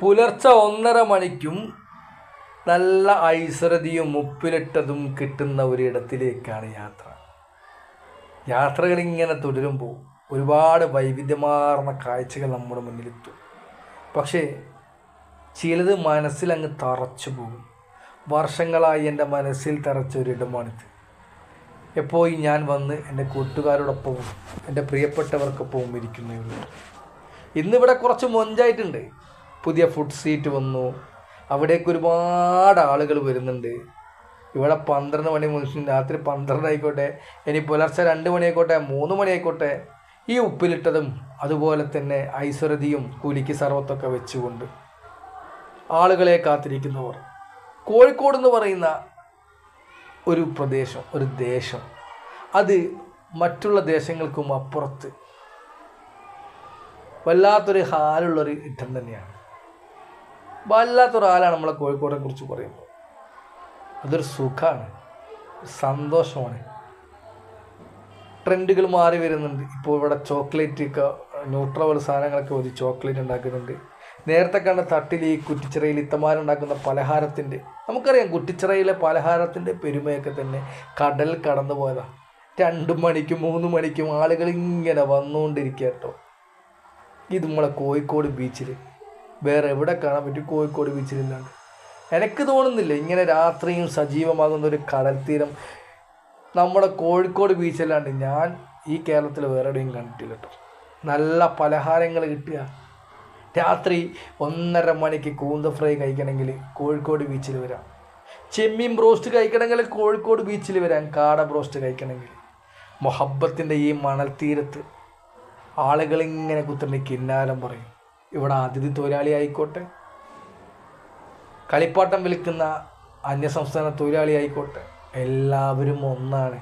പുലർച്ചെ ഒന്നര മണിക്കും നല്ല ഐശ്വര്യതയും ഉപ്പിലിട്ടതും കിട്ടുന്ന ഒരിടത്തിലേക്കാണ് യാത്ര. യാത്രകൾ ഇങ്ങനെ തുടരുമ്പോൾ ഒരുപാട് വൈവിധ്യമാർന്ന കാഴ്ചകൾ നമ്മുടെ മുന്നിലെത്തും. പക്ഷേ ചിലത് മനസ്സിലങ്ങ് തറച്ചു പോകും. വർഷങ്ങളായി എന്റെ മനസ്സിൽ തറച്ച ഒരിടമാണിത്. എപ്പോഴും ഞാൻ വന്ന് എന്റെ കൂട്ടുകാരോടൊപ്പവും എന്റെ പ്രിയപ്പെട്ടവർക്കൊപ്പവും ഉള്ളൂ. ഇന്നിവിടെ കുറച്ച് മൊഞ്ചായിട്ടുണ്ട്. പുതിയ ഫുഡ് സീറ്റ് വന്നു. അവിടേക്ക് ഒരുപാട് ആളുകൾ വരുന്നുണ്ട്. ഇവിടെ പന്ത്രണ്ട് മണി മുതൽ രാത്രി പന്ത്രണ്ട് ആയിക്കോട്ടെ ഇനി പുലർച്ചെ രണ്ട് മണിയായിക്കോട്ടെ മൂന്ന് മണിയായിക്കോട്ടെ ഈ ഉപ്പിലിട്ടതും അതുപോലെ തന്നെ ഐശ്വരതിയും കുലിക്ക് സർവത്തൊക്കെ വെച്ചുകൊണ്ട് ആളുകളെ കാത്തിരിക്കുന്നവർ. കോഴിക്കോട് എന്ന് പറയുന്ന ഒരു പ്രദേശം ഒരു ദേശം. അത് മറ്റുള്ള ദേശങ്ങൾക്കും അപ്പുറത്ത് വല്ലാത്തൊരു ഹാലുള്ളൊരു ഇട്ടം തന്നെയാണ്. വല്ലാത്തൊരു ഹാലാണ് നമ്മളെ കോഴിക്കോടിനെ കുറിച്ച് പറയുമ്പോൾ അതൊരു സുഖമാണ് സന്തോഷമാണ്. ട്രെൻഡുകൾ മാറി വരുന്നുണ്ട്. ഇപ്പോൾ ഇവിടെ ചോക്ലേറ്റ് ഒക്കെ ന്യൂട്രവൽ സാധനങ്ങളൊക്കെ മതി ചോക്ലേറ്റ് ഉണ്ടാക്കുന്നുണ്ട്. നേരത്തെ കണ്ട തട്ടിൽ ഈ കുറ്റിച്ചിറയിൽ ഇത്തമാരുണ്ടാക്കുന്ന പലഹാരത്തിന്റെ നമുക്കറിയാം കുറ്റിച്ചിറയിലെ പലഹാരത്തിന്റെ പെരുമയൊക്കെ തന്നെ കടൽ കടന്നു പോയതാണ് രണ്ട് മണിക്കും മൂന്ന് മണിക്കും ആളുകൾ ഇങ്ങനെ വന്നുകൊണ്ടിരിക്കുക കേട്ടോ. ഇത് നമ്മളെ കോഴിക്കോട് ബീച്ചിൽ വേറെ എവിടെ കാണാൻ പറ്റും? കോഴിക്കോട് ബീച്ചിലാണ് എനിക്ക് തോന്നുന്നില്ല ഇങ്ങനെ രാത്രിയും സജീവമാകുന്ന ഒരു കടൽ തീരം നമ്മുടെ കോഴിക്കോട് ബീച്ചല്ലാണ്ട് ഞാൻ ഈ കേരളത്തിൽ വേറെ എവിടെയും കണ്ടിട്ടില്ല കേട്ടോ. നല്ല പലഹാരങ്ങൾ കിട്ടുക. രാത്രി ഒന്നര മണിക്ക് കൂന്ത ഫ്രൈ കഴിക്കണമെങ്കിൽ കോഴിക്കോട് ബീച്ചിൽ വരാം. ചെമ്മീൻ ബ്രോസ്റ്റ് കഴിക്കണമെങ്കിൽ കോഴിക്കോട് ബീച്ചിൽ വരാം. കാട ബ്രോസ്റ്റ് കഴിക്കണമെങ്കിൽ. മൊഹബത്തിന്റെ ഈ മണൽ തീരത്ത് ആളുകളിങ്ങനെ കുത്തന്നെ കിന്നാരം പറയും. ഇവിടെ അതിഥി തൊഴിലാളി ആയിക്കോട്ടെ. കളിപ്പാട്ടം വിൽക്കുന്ന അന്യസംസ്ഥാന തൊഴിലാളി ആയിക്കോട്ടെ. എല്ലാവരും ഒന്നാണ്.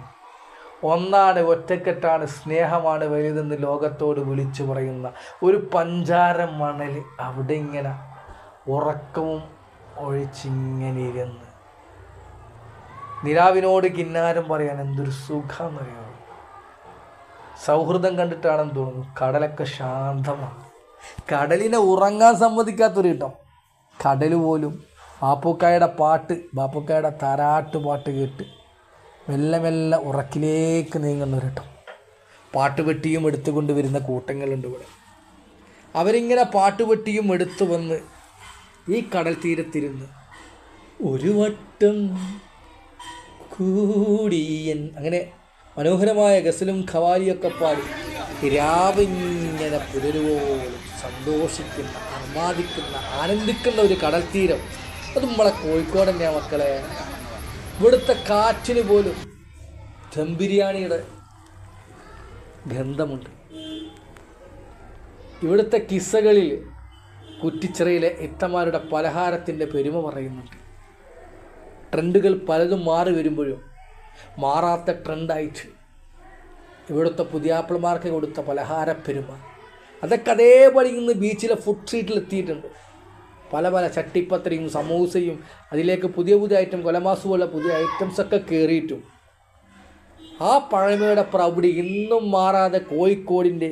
ഒന്നാണ് ഒറ്റക്കെട്ടാണ് സ്നേഹമാണ് വലുതെന്ന് ലോകത്തോട് വിളിച്ചു പറയുന്ന ഒരു പഞ്ചാര മണൽ അവിടെ ഇങ്ങനെ ഉറക്കവും ഒഴിച്ചിങ്ങനെ ഇരുന്ന്. നിലാവിനോട് കിന്നാരം പറയാൻ എന്തൊരു സുഖമെന്നറിയാമോ സൗഹൃദം കണ്ടിട്ടാണെന്ന് തോന്നുന്നു. കടലൊക്കെ ശാന്തമാണ് കടലിനെ ഉറങ്ങാൻ സമ്മതിക്കാത്തൊരു കിട്ടം കടൽ പോലും ബാപ്പുക്കായുടെ പാട്ട് ബാപ്പുക്കായുടെ താരാട്ട് പാട്ട് കേട്ട് മെല്ലെ മെല്ലെ ഉറക്കിലേക്ക് നീങ്ങുന്ന ഒരു കേട്ടോ പാട്ട് വെട്ടിയും എടുത്തുകൊണ്ട് വരുന്ന കൂട്ടങ്ങളുണ്ട് ഇവിടെ. അവരിങ്ങനെ പാട്ട് വെട്ടിയും എടുത്തു വന്ന് ഈ കടൽ തീരത്തിരുന്ന് ഒരു വട്ടം കൂടിയൻ അങ്ങനെ മനോഹരമായ ഗസലും ഖവാലിയൊക്കെ പാടി രാവിങ്ങനെ പുലരുവോളം സന്തോഷിക്കുന്ന ആർമാദിക്കുന്ന ആനന്ദിക്കുന്ന ഒരു കടൽ തീരം അത് നമ്മളെ കോഴിക്കോട് തന്നെയാണ് മക്കളെ. ഇവിടുത്തെ കാറ്റിന് പോലും ദം ബിരിയാണിയുടെ ഗന്ധമുണ്ട്. ഇവിടുത്തെ കിസ്സകളിൽ കുറ്റിച്ചിറയിലെ ഇത്തമാരുടെ പലഹാരത്തിന്റെ പെരുമ പറയുന്നുണ്ട്. ട്രെൻഡുകൾ പലതും മാറി വരുമ്പോഴും മാറാത്ത ട്രെൻഡായിട്ട് ഇവിടുത്തെ പുതിയാപ്പിളമാർക്ക് കൊടുത്ത പലഹാര പെരുമ അതൊക്കെ അതേപടി ഇന്ന് ബീച്ചിലെ ഫുഡ് സ്ട്രീറ്റിൽ എത്തിയിട്ടുണ്ട്. പല പല ചട്ടിപ്പത്രയും സമൂസയും അതിലേക്ക് പുതിയ പുതിയ ഐറ്റം കൊലമാസ് പോലെ പുതിയ ഐറ്റംസൊക്കെ കയറിയിട്ടും ആ പഴമയുടെ പ്രൗഢി ഇന്നും മാറാതെ കോഴിക്കോടിന്റെ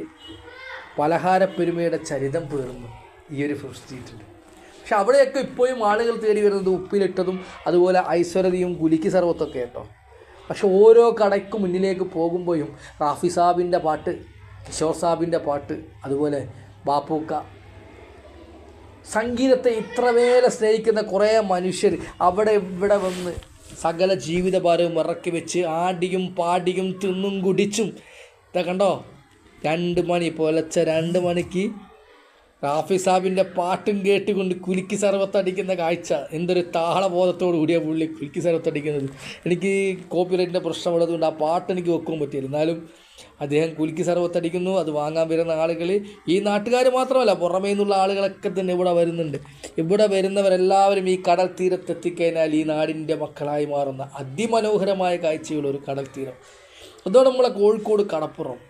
പലഹാരപ്പെരുമയുടെ ചരിതം പേറുന്നു ഈ ഒരു ഫുഡ് സ്ട്രീറ്റിൽ പക്ഷെ അവിടെയൊക്കെ ഇപ്പോഴും ആളുകൾ തേടി വരുന്നത് ഉപ്പിലിട്ടതും അതുപോലെ ഐശ്വര്യതയും കുലിക്ക് സർവത്തൊക്കെ കേട്ടോ. പക്ഷെ ഓരോ കടയ്ക്ക് മുന്നിലേക്ക് പോകുമ്പോഴും റാഫി സാബിന്റെ പാട്ട് കിഷോർ സാബിന്റെ പാട്ട് അതുപോലെ ബാപ്പൂക്ക. സംഗീതത്തെ ഇത്രമേലെ സ്നേഹിക്കുന്ന കുറേ മനുഷ്യർ അവിടെ ഇവിടെ വന്ന് സകല ജീവിതഭാരവും ഇറക്കി വെച്ച് ആടിയും പാടിയും തിന്നും കുടിച്ചും. ഇതാ കണ്ടോ? രണ്ട് മണി പുലച്ച രണ്ട് മണിക്ക് റാഫി സാബിന്റെ പാട്ടും കേട്ടുകൊണ്ട് കുലുക്കി സർവത്തടിക്കുന്ന കാഴ്ച. എന്തൊരു താളബോധത്തോടു കൂടിയ പുള്ളി കുലുക്കി സർവത്തടിക്കുന്നത്. എനിക്ക് കോപ്പിറൈറ്റിന്റെ പ്രശ്നമുള്ളതുകൊണ്ട് ആ പാട്ട് എനിക്ക് വെക്കാൻ പറ്റിയില്ല. എന്നാലും അദ്ദേഹം കുലുക്കി സർവത്തടിക്കുന്നു അത് വാങ്ങാൻ വരുന്ന ആളുകൾ. ഈ നാട്ടുകാർ മാത്രമല്ല പുറമേ നിന്നുള്ള ആളുകളൊക്കെ തന്നെ ഇവിടെ വരുന്നുണ്ട്. ഇവിടെ വരുന്നവരെല്ലാവരും ഈ കടൽ തീരത്തെത്തിക്കഴിഞ്ഞാൽ ഈ നാടിന്റെ മക്കളായി മാറുന്ന അതിമനോഹരമായ കാഴ്ചയുള്ള ഒരു കടൽ തീരം. അതോടെ നമ്മളെ കോഴിക്കോട് കടപ്പുറം.